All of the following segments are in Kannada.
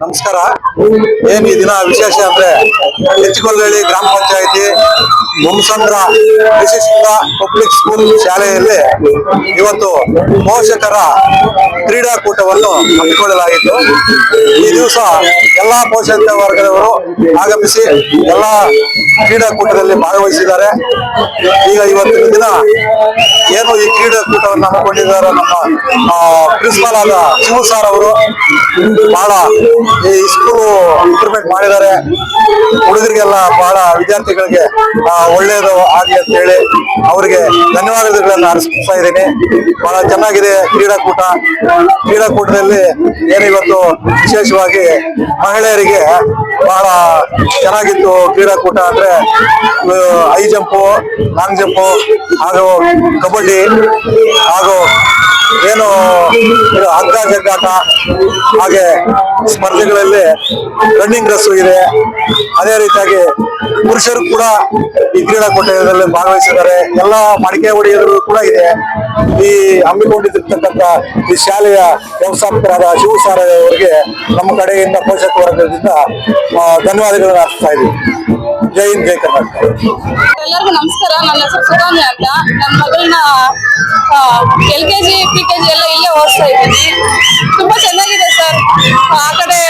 ನಮಸ್ಕಾರ. ಏನ್ ಈ ದಿನ ವಿಶೇಷ ಅಂದ್ರೆ ಹೆಚ್ಚಿಕೊಲ್ಲಹಳ್ಳಿ ಗ್ರಾಮ ಪಂಚಾಯತಿ ಬೊಮ್ಮಸಂದ್ರ ವಿಶಿಷ್ಟ ಪಬ್ಲಿಕ್ ಸ್ಕೂಲ್ ಶಾಲೆಯಲ್ಲಿ ಇವತ್ತು ಪೋಷಕರ ಕ್ರೀಡಾಕೂಟವನ್ನು ಹಮ್ಮಿಕೊಳ್ಳಲಾಗಿತ್ತು. ಈ ದಿವಸ ಎಲ್ಲಾ ಪೋಷಕ ವರ್ಗದವರು ಆಗಮಿಸಿ ಎಲ್ಲಾ ಕ್ರೀಡಾಕೂಟದಲ್ಲಿ ಭಾಗವಹಿಸಿದ್ದಾರೆ. ಈಗ ಇವತ್ತಿನ ದಿನ ಏನು ಈ ಕ್ರೀಡಾಕೂಟವನ್ನು ಹಮ್ಮಿಕೊಂಡಿದ್ದಾರೆ ನಮ್ಮ ಪ್ರಿನ್ಸಿಪಾಲ್ ಆದ ಶಿವು ಸಾರ್ ಅವರು ಬಹಳ ಈ ಸ್ಕೂಲು ಇಂಪ್ರೂವ್ಮೆಂಟ್ ಮಾಡಿದ್ದಾರೆ. ಹುಡುಗರಿಗೆಲ್ಲ ಬಹಳ ವಿದ್ಯಾರ್ಥಿಗಳಿಗೆ ಒಳ್ಳೆಯದು ಆಗಿ ಅಂತ ಹೇಳಿ ಅವರಿಗೆ ಧನ್ಯವಾದಗಳನ್ನು ಅರ್ಪಿಸ್ತಾ ಇದ್ದೀನಿ. ಬಹಳ ಚೆನ್ನಾಗಿದೆ ಕ್ರೀಡಾಕೂಟ. ಕ್ರೀಡಾಕೂಟದಲ್ಲಿ ಏನಿವತ್ತು ವಿಶೇಷವಾಗಿ ಮಹಿಳೆಯರಿಗೆ ಬಹಳ ಚೆನ್ನಾಗಿತ್ತು ಕ್ರೀಡಾಕೂಟ ಅಂದ್ರೆ ಹೈ ಜಂಪು, ಲಾಂಗ್ ಜಂಪು, ಹಾಗೂ ಕಬಡ್ಡಿ, ಹಾಗೂ ಏನು ಹಗ್ಗ ಜಗ್ಗಾಟ, ಹಾಗೆ ಸ್ಪರ್ಧೆಗಳಲ್ಲಿ ರನ್ನಿಂಗ್ ರೇಸ್ ಇದೆ. ಅದೇ ರೀತಿಯಾಗಿ ಪುರುಷರು ಕೂಡ ಈ ಕ್ರೀಡಾಕೂಟದಲ್ಲಿ ಭಾಗವಹಿಸಿದ್ದಾರೆ. ಎಲ್ಲ ಮಡಿಕೆ ಹೊಡೆಯೋದು ಕೂಡ ಇದೆ. ಈ ಹಮ್ಮಿಕೊಂಡಿರ್ತಕ್ಕಂಥ ಈ ಶಾಲೆಯ ವ್ಯವಸ್ಥಾಪಕರಾದ ಶಿವ ಅವರಿಗೆ ನಮ್ಮ ಕಡೆಯಿಂದ ಪೋಷಕ ವರ್ಗದಿಂದ ಧನ್ಯವಾದಗಳನ್ನು ಅರ್ಪಿಸ್ತಾ ಇದ್ದೀವಿ ಜೈ ಹಿಂದ್, ಜೈ ಕರ್ನಾಟಕ. ಎಲ್ಲರಿಗೂ ನಮಸ್ಕಾರ. ನನ್ನ ಹೆಸರು ಸುಧಾನ್ಯ ಅಂತ. ನನ್ನ ಮಗಳನ್ನ ಎಲ್ ಕೆ ಕೆ ಜಿ ಎಲ್ಲ ಇಲ್ಲೇ ಓದಿಸ್ತಾ ಇದ್ದೀನಿ. ತುಂಬಾ ಚೆನ್ನಾಗಿದೆ ಸರ್. ಆ ಕಡೆ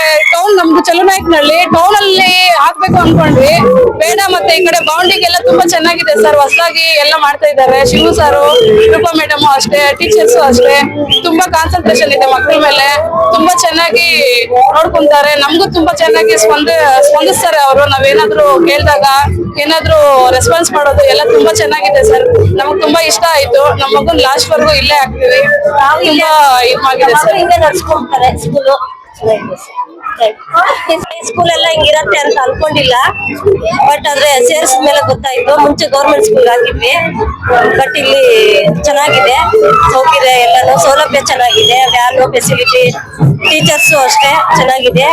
ನಮ್ದು ಚಲುನಾಯಕನಹಳ್ಳಿ ಟೌನ್ ಅಲ್ಲಿ ಹಾಕ್ಬೇಕು ಅನ್ಕೊಂಡ್ವಿ. ಬೇಡ ಮತ್ತೆ ಈ ಕಡೆ ಬೌಂಡಿಂಗ್ ಎಲ್ಲ ತುಂಬಾ ಚೆನ್ನಾಗಿದೆ ಸರ್ ಹೊಸದಾಗಿ ಎಲ್ಲ ಮಾಡ್ತಾ ಇದ್ದಾರೆ. ಶಿವು ಸಾರು ರೂಪಾ ಮೇಡಮ್ ಅಷ್ಟೇ ಟೀಚರ್ಸ್ ಅಷ್ಟೇ. ತುಂಬಾ ಕಾನ್ಸಂಟ್ರೇಷನ್ ಇದೆ ಮಕ್ಕಳ ಮೇಲೆ. ತುಂಬಾ ಚೆನ್ನಾಗಿ ನೋಡ್ಕೊಂತಾರೆ. ನಮಗೂ ತುಂಬಾ ಚೆನ್ನಾಗಿ ಸ್ಪಂದ ಸ್ಪಂದಿಸ್ತಾರೆ ಅವರು. ನಾವೇನಾದ್ರೂ ಕೇಳಿದಾಗ ಏನಾದ್ರೂ ರೆಸ್ಪಾನ್ಸ್ ಮಾಡೋದು ಎಲ್ಲ ತುಂಬಾ ಚೆನ್ನಾಗಿದೆ ಸರ್ ನಮಗ್ ತುಂಬಾ ಇಷ್ಟ ಆಯ್ತು. ನಮ್ಮ ಮಗನ್ ಲಾಸ್ಟ್ ವರ್ಗು ಇಲ್ಲೇ ಆಗ್ತೀವಿ. ತುಂಬಾ ಇದಾಗಿದೆ ಸರ್ ಸ್ಕೂಲ್ ಸ್ಕೂಲ್ ಎಲ್ಲ ಹಿಂಗಿರತ್ತೆ ಅಂತ ಅನ್ಕೊಂಡಿಲ್ಲ. ಬಟ್ ಆದ್ರೆ ಸೇರಿಸಿದ ಮೇಲೆ ಗೊತ್ತಾಯ್ತು. ಮುಂಚೆ ಗೌರ್ಮೆಂಟ್ ಸ್ಕೂಲ್ ಆಗಿದ್ವಿ ಬಟ್ ಇಲ್ಲಿ ಚೆನ್ನಾಗಿದೆ. ಸೌಕರ್ಯ ಎಲ್ಲಾನು, ಸೌಲಭ್ಯ ಚೆನ್ನಾಗಿದೆ. ವ್ಯಾನು ಫೆಸಿಲಿಟಿ ಟೀಚರ್ಸು ಅಷ್ಟೇ ಚೆನ್ನಾಗಿದೆ.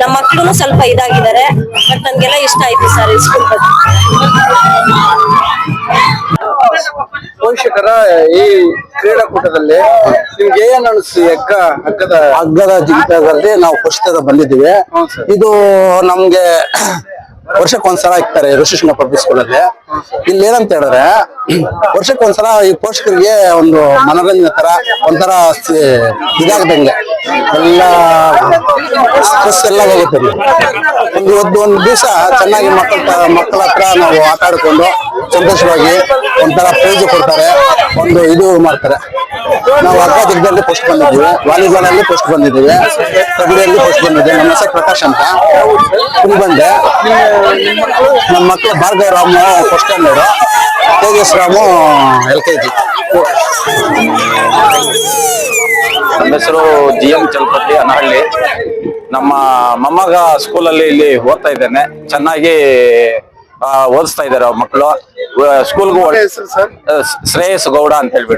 ನಮ್ಮ ಮಕ್ಕಳು ಸ್ವಲ್ಪ ಇದಾಗಿದ್ದಾರೆ. ಬಟ್ ನನ್ಗೆಲ್ಲ ಇಷ್ಟ ಆಯ್ತು ಸರ್ ಈ ಸ್ಕೂಲ್ ಬಗ್ಗೆ. ಪೋಷಕರ ಈ ಕ್ರೀಡಾಕೂಟದಲ್ಲಿ ನಿಮ್ಗೆ ಏನ್ ಅನಿಸ್ತು ಹಗ್ಗ ಹಗ್ಗದ? ಹಗ್ಗದ ಜಿಗಿತದಲ್ಲಿ ನಾವು ಪುಸ್ತಕ ಬಂದಿದ್ದೀವಿ. ಇದು ಸರ್. ಇದು ನಮ್ಗೆ ವರ್ಷಕ್ಕೊಂದ್ಸಲ ಇಕ್ತಾರೆ ಋಷಿಕೃಷ್ಣ ಪಬ್ಲಿಕ್ ಸ್ಕೂಲಲ್ಲಿ. ಇಲ್ಲಿ ಏನಂತ ಹೇಳಿದ್ರೆ ವರ್ಷಕ್ಕೊಂದ್ಸಲ ಈ ಪೋಷಕರಿಗೆ ಒಂದು ಮನೋರಂಜನೆ ತರ ಒಂಥರ ಇದಾಗದಂಗೆ ಇದಾಗ್ದಂಗೆ. ಎಲ್ಲ ಸ್ಟ್ರೆಸ್ ಒಂದು ಇವತ್ತು ಒಂದು ದಿವಸ ಚೆನ್ನಾಗಿ ಮಕ್ಕಳ ಮಕ್ಕಳ ಹತ್ರ ನಾವು ಆಟ ಆಡಿಕೊಂಡು ಸಂತೋಷವಾಗಿ ಒಂಥರ ಪ್ರೈಜ್ ಕೊಡ್ತಾರೆ. ಒಂದು ಇದು ಮಾಡ್ತಾರೆ. ನಾವು ಅರ್ಧ ದಿಗ್ಗದಲ್ಲಿ ಪೋಸ್ಟ್ ಬಂದಿದ್ದೀವಿ. ವಾಲಿಬಾಲ್ ಅಲ್ಲಿ ಪೋಸ್ಟ್ ಬಂದಿದ್ದೀವಿ. ಕಬಡ್ಡಿಯಲ್ಲಿ ಪೋಸ್ಟ್ ಬಂದಿದ್ದೀವಿ. ನಮ್ಮ ಹೆಸರು ಪ್ರಕಾಶ್ ಅಂತ. ಇಲ್ಲಿ ಬಂದೆ. ನಮ್ಮ ಮಕ್ಕಳು Bhargava Ramu first standard Tejas Ramu L K G ನನ್ನ ಹೆಸರು ಜಿ ಎಂ ಚಲಪತಿ ಅನಹಳ್ಳಿ. ನಮ್ಮ ಮೊಮ್ಮಗ ಸ್ಕೂಲಲ್ಲಿ ಇಲ್ಲಿ ಓದ್ತಾ ಇದ್ದೇನೆ. ಚೆನ್ನಾಗಿ ಓದಿಸ್ತಾ ಇದ್ದಾರೆ ಮಕ್ಕಳು. ಸ್ಕೂಲ್ಗೂ ಶ್ರೇಯಸ್ ಗೌಡ ಅಂತ ಹೇಳ್ಬಿಟ್ಟು.